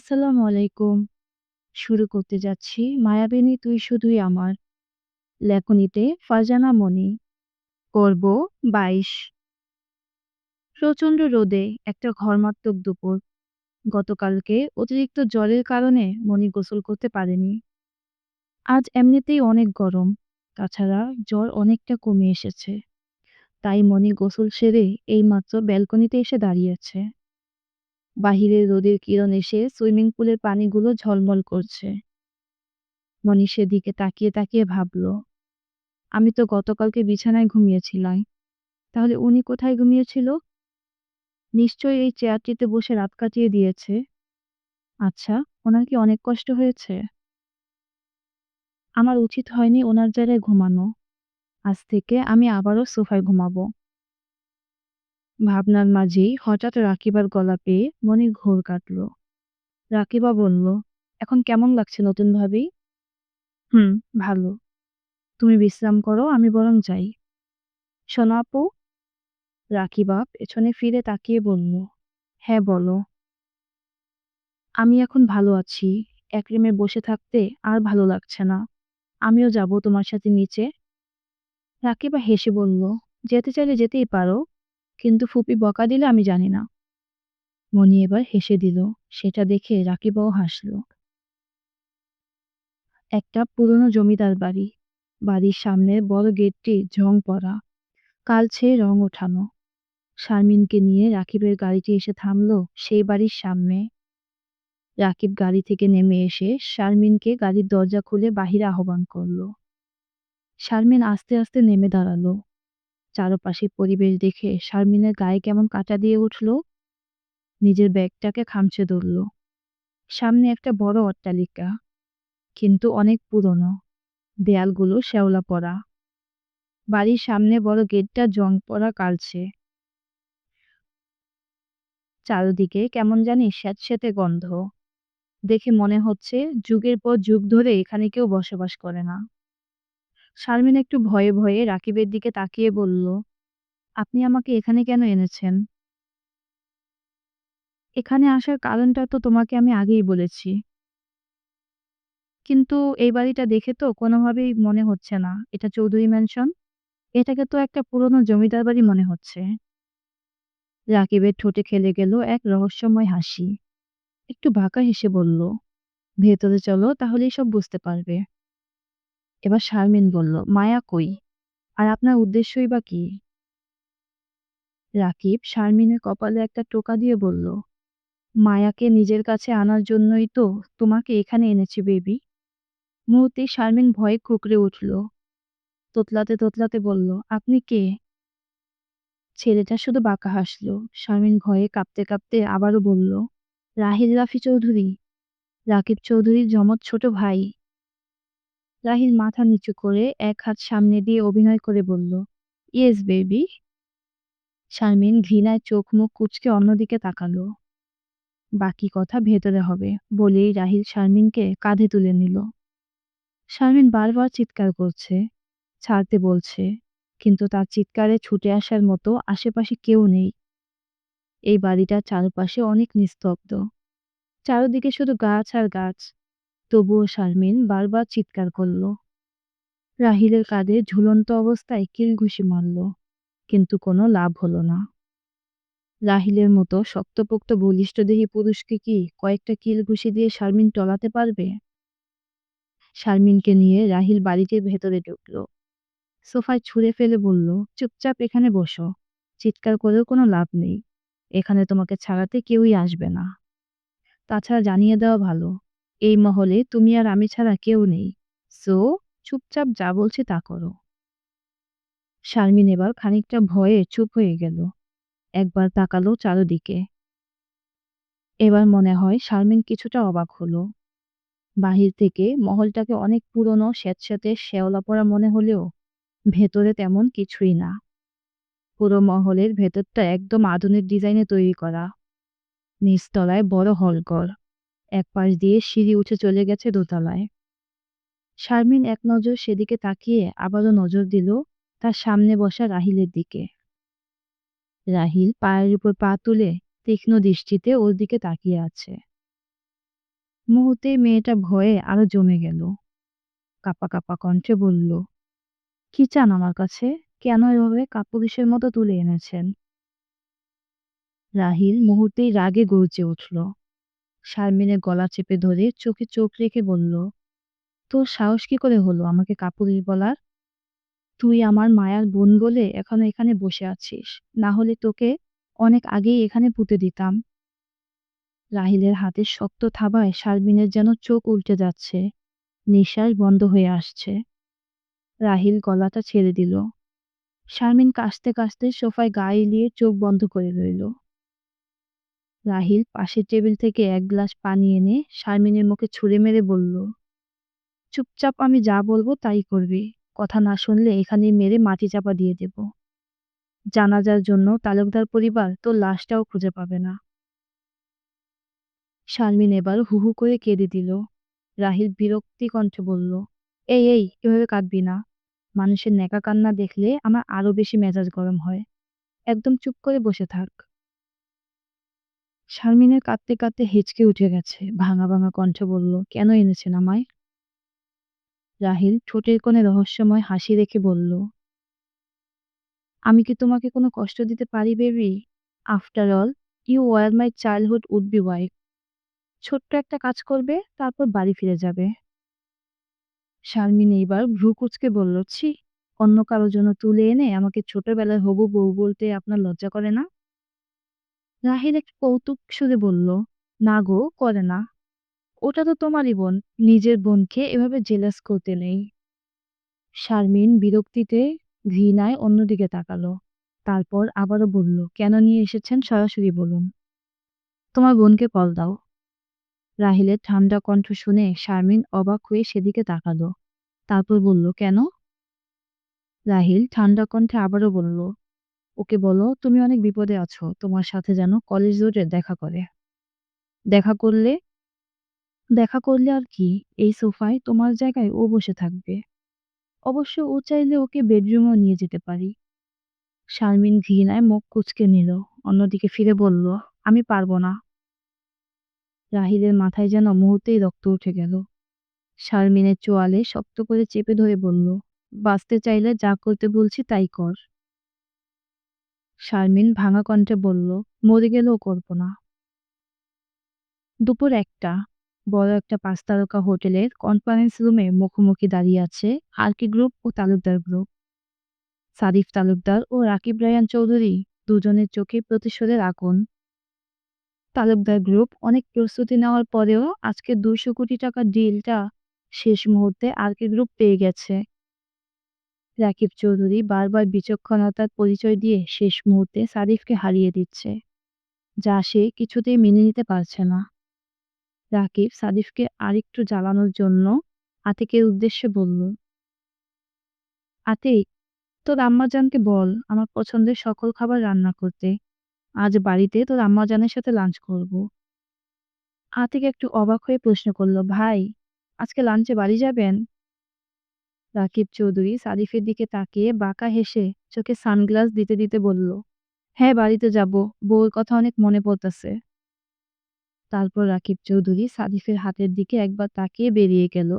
আসসালামু আলাইকুম। শুরু করতে যাচ্ছি 'মায়াবিনী তুই শুধুই আমার' লেখনীতে ফারজানা মনি। পর্ব ২২ প্রচণ্ড রোদে একটা ঘর্মাত্মক দুপুর। গতকালকে অতিরিক্ত জলের কারণে মনি গোসল করতে পারেনি। আজ এমনিতেই অনেক গরম, তাছাড়া জ্বর অনেকটা কমে এসেছে। তাই মনি গোসল সেরে এইমাত্র ব্যালকনিতে এসে দাঁড়িয়েছে। বাহিরের রোদের কিরণ এসে সুইমিং পুলের পানিগুলো ঝলমল করছে। মনি সেদিকে তাকিয়ে তাকিয়ে ভাবল, আমি তো গতকালকে বিছানায় ঘুমিয়েছিলাম। তাহলে উনি কোথায় ঘুমিয়েছিল? নিশ্চয়ই এই চেয়ারটিতে বসে রাত কাটিয়ে দিয়েছে। আচ্ছা, ওনার কি অনেক কষ্ট হয়েছে? আমার উচিত হয়নি ওনার জায়গায় ঘুমানো। আজ থেকে আমি আবারও সোফায় ঘুমাবো। ভাবনার মাঝেই হঠাৎ রাকিবার গলা পেয়ে মনির ঘোর কাটল। রাকিবা বলল, এখন কেমন লাগছে নতুন ভাবি? হুম, ভালো। তুমি বিশ্রাম করো, আমি বরং যাই। শোনো আপু? রাকিবা পেছনে ফিরে তাকিয়ে বলল, হ্যাঁ বলো। আমি এখন ভালো আছি। এক রুমে বসে থাকতে আর ভালো লাগছে না। আমিও যাব তোমার সাথে নিচে। রাকিবা হেসে বলল, যেতে চাইলে যেতেই পারো, কিন্তু ফুপি বকা দিলে আমি জানি না। মনি এবার হেসে দিল, সেটা দেখে রাকিবাও হাসল। একটা পুরনো জমিদার বাড়ি। বাড়ির সামনে বড় গেটটি ঝং পড়া, কালছে রং ওঠানো। শারমিনকে নিয়ে রাকিবের গাড়িটি এসে থামল সেই বাড়ির সামনে। রাকিব গাড়ি থেকে নেমে এসে শারমিনকে গাড়ির দরজা খুলে বাহিরে আহ্বান করল। শারমিন আস্তে আস্তে নেমে দাঁড়াল। চারপাশে পরিবেশ দেখে শারমিনের গায়ে কেমন কাঁটা দিয়ে উঠল। নিজের ব্যাগটাকে খামচে ধরল। সামনে একটা বড় অট্টালিকা, কিন্তু অনেক পুরনো। দেয়ালগুলো শ্যাওলা পড়া। বাড়ির সামনে বড় গেটটা জং পড়া কালছে। চারদিকে কেমন জানি স্যাঁতসেঁতে গন্ধ। দেখে মনে হচ্ছে যুগের পর যুগ ধরে এখানে কেউ বসবাস করে না। শারমিন একটু ভয়ে ভয়ে রাকিবের দিকে তাকিয়ে বলল, আপনি আমাকে এখানে কেন এনেছেন? এখানে আসার কারণটা তো তোমাকে আমি আগেই বলেছি। কিন্তু এই বাড়িটা দেখে তো কোনোভাবেই মনে হচ্ছে না এটা চৌধুরী ম্যানশন। এটাকে তো একটা পুরনো জমিদার বাড়ি মনে হচ্ছে। রাকিবের ঠোঁটে খেলে গেল এক রহস্যময় হাসি। একটু বাঁকা হেসে বলল, ভেতরে চলো তাহলেই সব বুঝতে পারবে। এবার শারমিন বলল, মায়া কই? আর আপনার উদ্দেশ্যই বা কি? রাকিব শারমিনের কপালে একটা টোকা দিয়ে বলল, মায়াকে নিজের কাছে আনার জন্যই তো তোমাকে এখানে এনেছি বেবি। মুহূর্তে শারমিন ভয়ে কুকড়ে উঠল। তোতলাতে তোতলাতে বলল, আপনি কে? ছেলেটা শুধু বাঁকা হাসল। শারমিন ভয়ে কাঁপতে কাঁপতে আবারও বলল, রাহিল রাফি চৌধুরী। রাকিব চৌধুরীর জমজ ছোট ভাই। রাহিল মাথা নিচু করে এক হাত সামনে দিয়ে অভিনয় করে বলল, ইয়েস বেবি। শারমিন ঘৃণায় চোখ মুখ কুচকে অন্যদিকে তাকালো। বাকি কথা ভেতরে হবে বলেই রাহিল শারমিনকে কাঁধে তুলে নিল। শারমিন বারবার চিৎকার করছে, ছাড়তে বলছে, কিন্তু তার চিৎকারে ছুটে আসার মতো আশেপাশে কেউ নেই। এই বাড়িটার চারপাশে অনেক নিস্তব্ধ। চারদিকে শুধু গাছ আর গাছ। তবুও শারমিন বারবার চিৎকার করল। রাহিলের কাঁধে ঝুলন্ত অবস্থায় কিল ঘুষি মারল, কিন্তু কোনো লাভ হলো না। রাহিলের মতো শক্তপোক্ত বলিষ্ঠদেহী পুরুষকে কি কয়েকটা কিল ঘুষি দিয়ে শারমিন টলাতে পারবে? শারমিনকে নিয়ে রাহিল বাড়িটির ভেতরে ঢুকল। সোফায় ছুঁড়ে ফেলে বলল, চুপচাপ এখানে বসো। চিৎকার করেও কোনো লাভ নেই। এখানে তোমাকে ছাড়াতে কেউই আসবে না। তাছাড়া জানিয়ে দেওয়া ভালো, এই মহলে তুমি আর আমি ছাড়া কেউ নেই। সো, চুপচাপ যা বলছি তা করো। শারমিন এবার খানিকটা ভয়ে চুপ হয়ে গেল। একবার তাকালো চারদিকে। এবার মনে হয় শারমিন কিছুটা অবাক হলো। বাহির থেকে মহলটাকে অনেক পুরনো, স্যাঁতস্যাঁতে, শ্যাওলা পড়া মনে হলেও ভেতরে তেমন কিছুই না। পুরো মহলের ভেতরটা একদম আধুনিক ডিজাইনে তৈরি করা। নিচতলায় বড় হলঘর। এক পাশ দিয়ে সিঁড়ি উঠে চলে গেছে দোতলায়। শারমিন এক নজর সেদিকে তাকিয়ে আবারও নজর দিল তার সামনে বসা রাহিলের দিকে। রাহিল পায়ের উপর পা তুলে তীক্ষ্ণ দৃষ্টিতে ওর দিকে তাকিয়ে আছে। মুহূর্তে মেয়েটা ভয়ে আরও জমে গেল কাপা কাপা কণ্ঠে বলল, কি চান আমার কাছে কেন এভাবে কাপুরুষের মতো তুলে এনেছেন রাহিল মুহূর্তেই রাগে গর্জে উঠল শারমিনের গলা চেপে ধরে চোখে চোখ রেখে বলল, তোর সাহস কি করে হলো আমাকে কাপুরুষ বলার? তুই আমার মায়ার বোন বলে এখনও এখানে বসে আছিস। না হলে তোকে অনেক আগেই এখানে পুঁতে দিতাম রাহিলের হাতের শক্ত থাবায় শারমিনের যেন চোখ উল্টে যাচ্ছে, নিঃশ্বাস বন্ধ হয়ে আসছে। রাহিল গলাটা ছেড়ে দিল। শারমিন কাশতে কাশতে সোফায় গা এলিয়ে চোখ বন্ধ করে রইল। রাহিল পাশের টেবিল থেকে এক গ্লাস পানি এনে শারমিনের মুখে ছুঁড়ে মেরে বলল, চুপচাপ আমি যা বলব তাই করবি। কথা না শুনলে এখানেই মেরে মাটি চাপা দিয়ে দেব। জানাজার জন্য তালুকদার পরিবার তোর লাশটাও খুঁজে পাবে না। শারমিন এবার হু হু করে কেঁদে দিল। রাহিল বিরক্তি কণ্ঠে বলল, এই এই, এভাবে কাঁদবি না। মানুষের নেকা কান্না দেখলে আমার আরও বেশি মেজাজ গরম হয়। একদম চুপ করে বসে থাক। শারমিনের কাঁদতে কাঁদতে হেঁচকে উঠে গেছে। ভাঙা ভাঙা কণ্ঠে বলল, কেন এনেছেন আমায়? রাহিল ঠোঁটের কোণে রহস্যময় হাসি রেখে বলল, আমি কি তোমাকে কোনো কষ্ট দিতে পারি, baby? After all you were my childhood would be wife ছোট্ট একটা কাজ করবে, তারপর বাড়ি ফিরে যাবে। শারমিন এইবার ভ্রু কুচকে বলল, ছি, অন্য কারোর জন্য তুলে এনে আমাকে ছোটবেলায় হবু বউ বলতে আপনার লজ্জা করে না? রাহিল একটু কৌতুক সুরে বলল, না গো, করে না। ওটা তো তোমারই বোন, নিজের বোনকে এভাবে জেলাস করতে নেই। শারমিন বিরক্তিতে ঘৃণায় অন্যদিকে তাকালো, তারপর আবারও বলল, কেন নিয়ে এসেছেন? সরাসরি বলুন। তোমার বোনকে কল দাও। রাহিলের ঠান্ডা কণ্ঠ শুনে শারমিন অবাক হয়ে সেদিকে তাকালো, তারপর বলল, কেন? রাহিল ঠান্ডা কণ্ঠে আবারও বলল ওকে বলো, তুমি অনেক বিপদে আছো, তোমার সাথে যেন কলেজ রোডে দেখা করে। দেখা করলে দেখা করলে আর কি, এই সোফায় তোমার জায়গায় ও বসে থাকবে। অবশ্য ও চাইলে ওকে বেডরুমেও নিয়ে যেতে পারি। শারমিন ঘৃণায় মুখ কুচকে নিল, অন্যদিকে ফিরে বলল, আমি পারব না। রাহিলের মাথায় যেন মুহূর্তেই রক্ত উঠে গেল। শারমিনের চোয়ালে শক্ত করে চেপে ধরে বলল, বাঁচতে চাইলে যা করতে বলছি তাই কর। শারমিন ভাঙা কণ্ঠে বলল, মরে গেলেও করব না। দুপুর একটা, বড় একটা পাঁচ তারকা হোটেলের কনফারেন্স রুমে মুখোমুখি দাঁড়িয়ে আছে আরকি গ্রুপ ও তালুকদার গ্রুপ সাদিফ তালুকদার ও রাকিব রায়ান চৌধুরী দুজনের চোখে প্রতিশোধের আগুন। তালুকদার গ্রুপ অনেক প্রস্তুতি নেওয়ার পরেও আজকে দুশো কোটি টাকার ডিলটা শেষ মুহূর্তে আরকি গ্রুপ পেয়ে গেছে। রাকিব চৌধুরী বারবার বিচক্ষণতার পরিচয় দিয়ে শেষ মুহূর্তে সাদিফকে হারিয়ে দিচ্ছে, যা সে কিছুতেই মেনে নিতে পারছে না। রাকিব সাদিফকে আরেকটু জ্বালানোর জন্য আতিকের উদ্দেশ্যে বলল, আতিক, তোর আম্মাজানকে বল, আমার পছন্দের সকল খাবার রান্না করতে। আজ বাড়িতে তোর আম্মাজানের সাথে লাঞ্চ করব। আতিক একটু অবাক হয়ে প্রশ্ন করল, ভাই, আজকে লাঞ্চে বাড়ি যাবেন? রাকিব চৌধুরী সাদিফের দিকে তাকিয়ে বাঁকা হেসে চোখে সানগ্লাস দিতে দিতে বলল হ্যাঁ বাড়িতে যাব। বউর কথা অনেক মনে পড়তেছে। তারপর রাকিব চৌধুরী সাদিফের হাতের দিকে একবার তাকিয়ে বেরিয়ে গেল।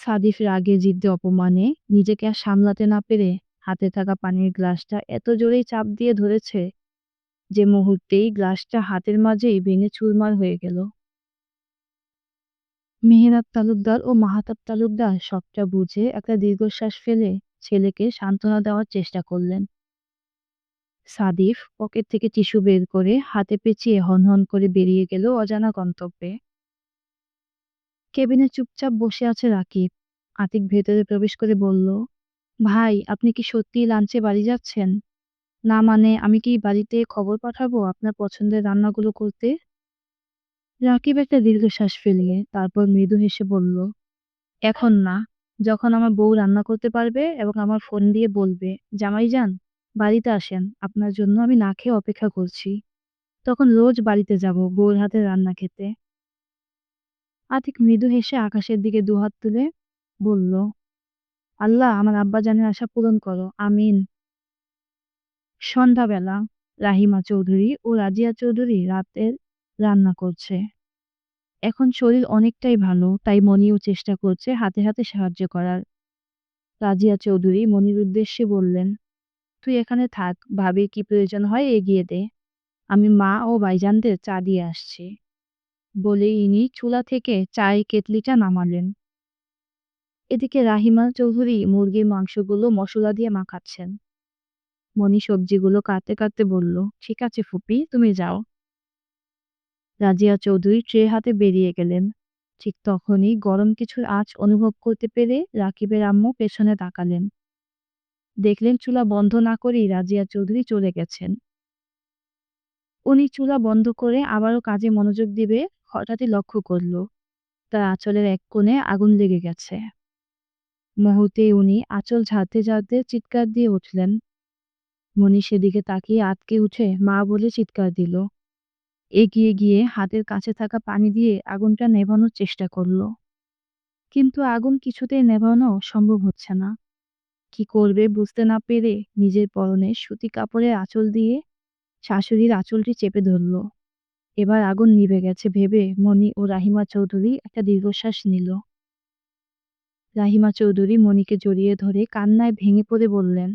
সাদিফ রাগে জিদ্দে অপমানে নিজেকে আর সামলাতে না পেরে হাতে থাকা পানির গ্লাসটা এত জোরেই চাপ দিয়ে ধরেছে যে মুহূর্তেই গ্লাসটা হাতের মাঝেই ভেঙে চুরমার হয়ে গেল। মেহেরাব তালুকদার ও মাহাতাব তালুকদার সবটা বুঝে একটা দীর্ঘশ্বাস ফেলে ছেলেকে সান্ত্বনা দেওয়ার চেষ্টা করলেন। সাদিফ পকেট থেকে টিস্যু বের করে হাতে পেঁচিয়ে হনহন করে বেরিয়ে গেল অজানা গন্তব্যে। কেবিনে চুপচাপ বসে আছে রাকিব। আতিক ভেতরে প্রবেশ করে বলল, ভাই, আপনি কি সত্যিই লাঞ্চে বাড়ি যাচ্ছেন? না মানে আমি কি বাড়িতে খবর পাঠাবো আপনার পছন্দের রান্নাগুলো করতে? রাকিব একটা দীর্ঘশ্বাস ফেলিয়ে তারপর মৃদু হেসে বলল, এখন না। যখন আমার বউ রান্না করতে পারবে এবং আমার ফোন দিয়ে বলবে, জামাই যান, বাড়িতে আসেন, আপনার জন্য আমি না খেয়ে অপেক্ষা করছি। তখন রোজ বাড়িতে যাব বউর হাতে রান্না খেতে। আতিক মৃদু হেসে আকাশের দিকে দুহাত তুলে বলল, আল্লাহ, আমার আব্বা জানের আশা পূরণ করো। আমিন। সন্ধ্যাবেলা রাহিমা চৌধুরী ও রাজিয়া চৌধুরী রাতের রান্না করছে। এখন শরীর অনেকটাই ভালো, তাই মনিও চেষ্টা করছে হাতে হাতে সাহায্য করার। রাজিয়া চৌধুরী মনির উদ্দেশ্যে বললেন, তুই এখানে থাক, ভাবির কি প্রয়োজন হয় এগিয়ে দে। আমি মা ও ভাইজানদের চা দিয়ে আসছি। বলে ইনি চুলা থেকে চায়ের কেটলিটা নামালেন। এদিকে রাহিমা চৌধুরী মুরগির মাংসগুলো মশলা দিয়ে মাখাচ্ছেন। মনি সবজিগুলো কাটতে কাটতে বলল, ঠিক আছে ফুপি, তুমি যাও। রাজিয়া চৌধুরী ট্রে হাতে বেরিয়ে গেলেন। ঠিক তখনই গরম কিছুর আঁচ অনুভব করতে পেরে রাকিবের আম্মু পেছনে তাকালেন। দেখলেন চুলা বন্ধ না করেই রাজিয়া চৌধুরী চলে গেছেন। উনি চুলা বন্ধ করে আবারও কাজে মনোযোগ দিবে হঠাৎই লক্ষ্য করল, তার আঁচলের এক কোণে আগুন লেগে গেছে। মুহূর্তে উনি আঁচল ঝাড়তে ঝাড়তে চিৎকার দিয়ে উঠলেন। মনি সেদিকে তাকিয়ে আটকে উঠে মা বলে চিৎকার দিল। এগিয়ে গিয়ে হাতের কাছে থাকা পানি দিয়ে আগুনটা নেভানোর চেষ্টা করল। কিন্তু আগুন কিছুতেই নেভানো সম্ভব হচ্ছে না। কি করবে বুঝতে না পেরে নিজের পরনে সুতি কাপড়ের আঁচল দিয়ে শাশুড়ির আঁচলটি চেপে ধরল। এবার আগুন নিভে গেছে ভেবে মনি ও রাহিমা চৌধুরী একটা দীর্ঘশ্বাস নিল। রাহিমা চৌধুরী মনিকে জড়িয়ে ধরে কান্নায় ভেঙে পড়ে বললেন,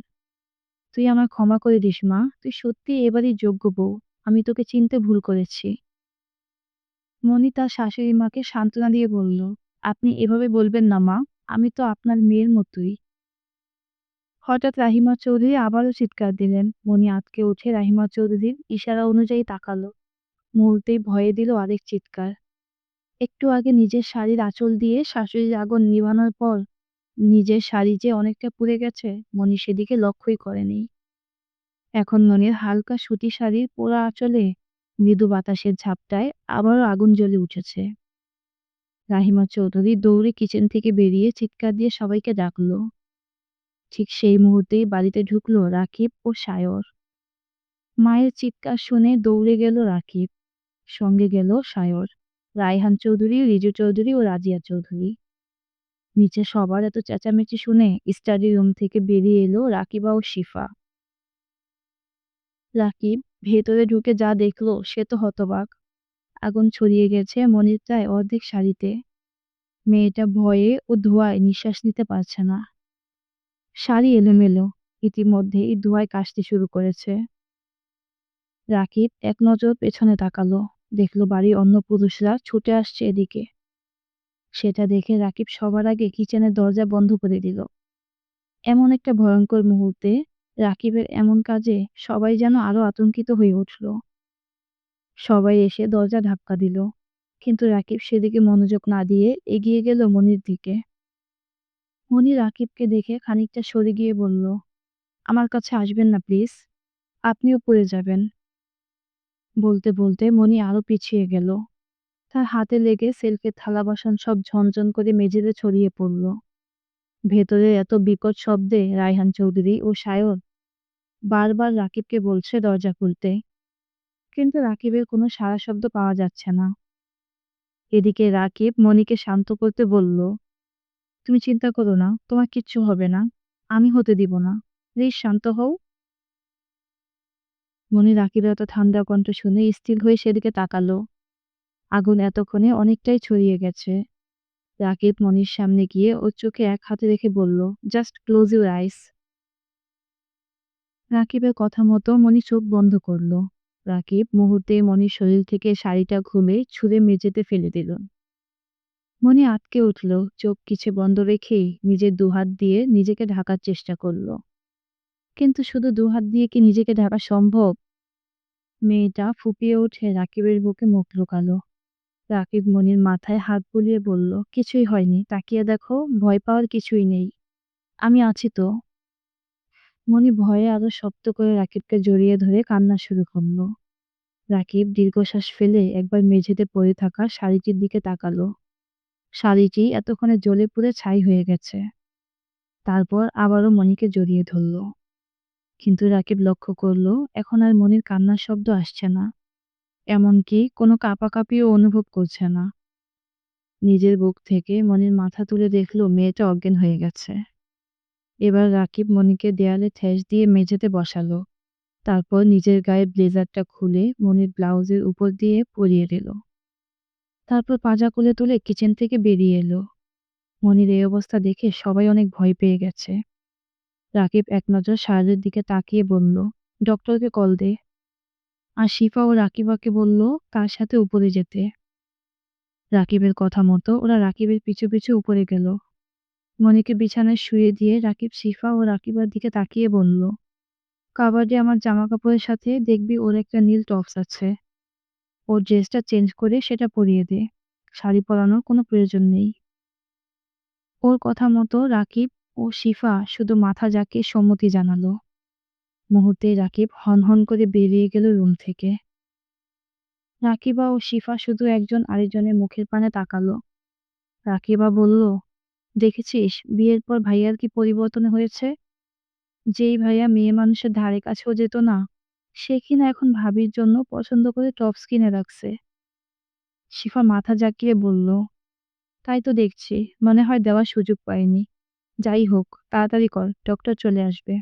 তুই আমার ক্ষমা করে দিস মা, তুই সত্যি এবারই যোগ্য বউ। আমি তোকে চিনতে ভুল করেছি। মনি তার শাশুড়ি মাকে সান্ত্বনা দিয়ে বলল, আপনি এভাবে বলবেন না মা, আমি তো আপনার মেয়ের মতোই। হঠাৎ রাহিমা চৌধুরী আবারও চিৎকার দিলেন। মনি আটকে উঠে রাহিমা চৌধুরীর ইশারা অনুযায়ী তাকালো। মুহূর্তেই ভয়ে দিল আরেক চিৎকার। একটু আগে নিজের শাড়ির আঁচল দিয়ে শাশুড়ির আগুন নিভানোর পর নিজের শাড়ি যে অনেকটা পুড়ে গেছে, মনি সেদিকে লক্ষ্যই করেনি। এখন মনির হালকা সুতি শাড়ির পোড়া আঁচলে মৃদু বাতাসের ঝাপটায় আবারও আগুন জ্বলে উঠেছে। রাহিমা চৌধুরী দৌড়ে কিচেন থেকে বেরিয়ে চিৎকার দিয়ে সবাইকে ডাকলো। ঠিক সেই মুহূর্তেই বাড়িতে ঢুকলো রাকিব ও সায়র। মায়ের চিৎকার শুনে দৌড়ে গেল রাকিব, সঙ্গে গেল সায়র, রায়হান চৌধুরী, রিজু চৌধুরী ও রাজিয়া চৌধুরী। নিচে সবার এত চেঁচামেচি শুনে স্টাডি রুম থেকে বেরিয়ে এলো রাকিবা ও শিফা। রাকিব, ভেতরে ঢুকে যা দেখল সে তো হতবাক। আগুন ছড়িয়ে গেছে মনির প্রায় অর্ধেক শাড়িতে। মেয়েটা ভয়ে ও ধোঁয়ায় নিঃশ্বাস নিতে পারছে না। শাড়ি এলোমেলো, ইতিমধ্যেই ধোঁয়ায় কাশতে শুরু করেছে। রাকিব এক নজর পেছনে তাকালো, দেখল বাড়ির অন্য পুরুষরা ছুটে আসছে এদিকে। সেটা দেখে রাকিব সবার আগে কিচেনের দরজা বন্ধ করে দিল। এমন একটা ভয়ঙ্কর মুহূর্তে রাকিবের এমন কাজে সবাই যেন আরও আতঙ্কিত হয়ে উঠল। সবাই এসে দরজা ধাক্কা দিল, কিন্তু রাকিব সেদিকে মনোযোগ না দিয়ে এগিয়ে গেল মনির দিকে। মনি রাকিবকে দেখে খানিকটা সরে গিয়ে বলল, আমার কাছে আসবেন না, প্লিজ। আপনিও পড়ে যাবেন। বলতে বলতে মনি আরও পিছিয়ে গেল। তার হাতে লেগে সেলফের থালা বাসন সব ঝনঝন করে মেঝেতে ছড়িয়ে পড়ল। ভেতরে এত বিকট শব্দে রায়হান চৌধুরী ও সায়র বারবার রাকিবকে বলছে দরজা খুলতে। কিন্তু রাকিবের কোনো সারা শব্দ পাওয়া যাচ্ছে না। এদিকে রাকিব মনিকে শান্ত করতে বলল, তুমি চিন্তা করো না, তোমার কিচ্ছু হবে না, আমি হতে দিব না। প্লিজ শান্ত হও। মনি রাকিবের এত ঠান্ডা কণ্ঠ শুনে স্থির হয়ে সেদিকে তাকালো। আগুন এতক্ষণে অনেকটাই ছড়িয়ে গেছে। রাকিব মনির সামনে গিয়ে ওর চোখে এক হাতে রেখে বলল, জাস্ট ক্লোজ ইউর আইস। রাকিবের কথা মতো মনি চোখ বন্ধ করল। রাকিব মুহূর্তে মনির শরীর থেকে শাড়িটা ঘুমে ছুঁড়ে মেঝেতে ফেলে দিল। মনি আটকে উঠল, চোখ কিছু বন্ধ রেখেই নিজের দুহাত দিয়ে নিজেকে ঢাকার চেষ্টা করল। কিন্তু শুধু দুহাত দিয়ে কি নিজেকে ঢাকা সম্ভব? মেয়েটা ফুপিয়ে উঠে রাকিবের বুকে মুখ লুকালো রাকিব মনির মাথায় হাত বুলিয়ে বলল, কিছুই হয়নি, তাকিয়ে দেখো, ভয় পাওয়ার কিছুই নেই। আমি আছি তো। মনি ভয়ে আরও শক্ত করে রাকিবকে জড়িয়ে ধরে কান্না শুরু করল। রাকিব দীর্ঘশ্বাস ফেলে একবার মেঝেতে পড়ে থাকা শাড়িটির দিকে তাকালো। শাড়িটি এতক্ষণে জ্বলে পুড়ে ছাই হয়ে গেছে। তারপর আবারও মনিকে জড়িয়ে ধরল। কিন্তু রাকিব লক্ষ্য করল, এখন আর মনির কান্নার শব্দ আসছে না। এমনকি কোনো কাঁপাকাঁপিও অনুভব করছে না। নিজের বুক থেকে মনির মাথা তুলে দেখল মেয়েটা অজ্ঞান হয়ে গেছে। এবার রাকিব মনিকে দেয়ালে ঠেস দিয়ে মেঝেতে বসালো। তারপর নিজের গায়ে ব্লেজারটা খুলে মনির ব্লাউজের উপর দিয়ে পরিয়ে দিল। তারপর পাজা কোলে তুলে কিচেন থেকে বেরিয়ে এলো। মনির এই অবস্থা দেখে সবাই অনেক ভয় পেয়ে গেছে। রাকিব এক নজর সাহেদের দিকে তাকিয়ে বলল, ডক্টরকে কল দে। আর শিফা ও রাকিবাকে বলল তার সাথে উপরে যেতে? রাকিবের কথা মতো ওরা রাকিবের পিছু পিছু উপরে গেল। মনিকে বিছানায় শুয়ে দিয়ে রাকিব শিফা ও রাকিবার দিকে তাকিয়ে বলল, কাবাডে আমার জামা কাপড়ের সাথে দেখবি ওর একটা নীল টপস আছে। ওর ড্রেসটা চেঞ্জ করে সেটা পরিয়ে দে। শাড়ি পরানোর কোনো প্রয়োজন নেই। ওর কথা মতো রাকিব ও শিফা শুধু মাথা জাকিয়ে সম্মতি জানালো। মুহূর্তে রাকিব হন হন করে বেরিয়ে গেল রুম থেকে। রাকিবা ও শিফা শুধু একজন আরেকজনের মুখের পানে তাকালো। রাকিবা বলল দেখেছিস? বিয়ের পর ভাইয়ার কি পরিবর্তন হয়েছে? যেই ভাইয়া মেয়ে মানুষের ধারে কাছেও যেত না, সে কিনা এখন ভাবির জন্য পছন্দ করে টপস কিনে রাখছে। শিফা মাথা জাকিয়ে বলল, তাই তো দেখছি, মনে হয় দেওয়ার সুযোগ পাইনি। যাই হোক, তাড়াতাড়ি কর, ডক্টর চলে আসবে।